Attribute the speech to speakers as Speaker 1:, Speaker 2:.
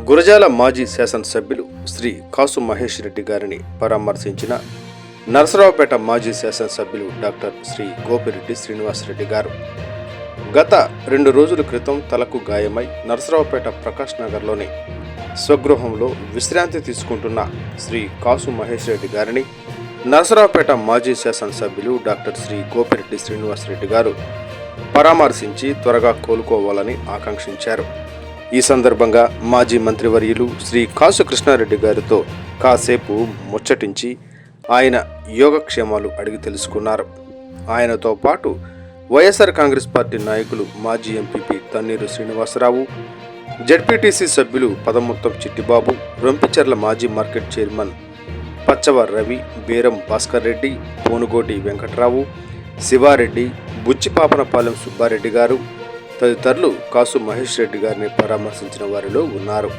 Speaker 1: గురజాల మాజీ శాసనసభ్యులు శ్రీ కాసు మహేష్ రెడ్డి గారిని పరామర్శించిన నరసరావుపేట మాజీ శాసనసభ్యులు డాక్టర్ శ్రీ గోపిరెడ్డి శ్రీనివాసరెడ్డి గారు. గత రెండు రోజుల క్రితం తలకు గాయమై నరసరావుపేట ప్రకాష్ నగర్లోని స్వగృహంలో విశ్రాంతి తీసుకుంటున్న శ్రీ కాసు మహేష్ రెడ్డి గారిని నరసరావుపేట మాజీ శాసనసభ్యులు డాక్టర్ శ్రీ గోపిరెడ్డి శ్రీనివాసరెడ్డి గారు పరామర్శించి త్వరగా కోలుకోవాలని ఆకాంక్షించారు. ఈ సందర్భంగా మాజీ మంత్రివర్యులు శ్రీ కాసు కృష్ణారెడ్డి గారితో కాసేపు ముచ్చటించి ఆయన యోగక్షేమాలు అడిగి తెలుసుకున్నారు. ఆయనతో పాటు వైఎస్ఆర్ కాంగ్రెస్ పార్టీ నాయకులు మాజీ ఎంపీపీ తన్నీరు శ్రీనివాసరావు జడ్పీటీసీ సభ్యులు పదముత్తం చిట్టిబాబు రొంపిచెర్ల మాజీ మార్కెట్ చైర్మన్ పచ్చవ రవి బీరం భాస్కర్ రెడ్డి పోనుగోటి వెంకట్రావు శివారెడ్డి బుచ్చిపాపనపాలెం సుబ్బారెడ్డి గారు తదితరులు కాసు మహేష్ రెడ్డి గారిని పరామర్శించిన వారిలో ఉన్నారు.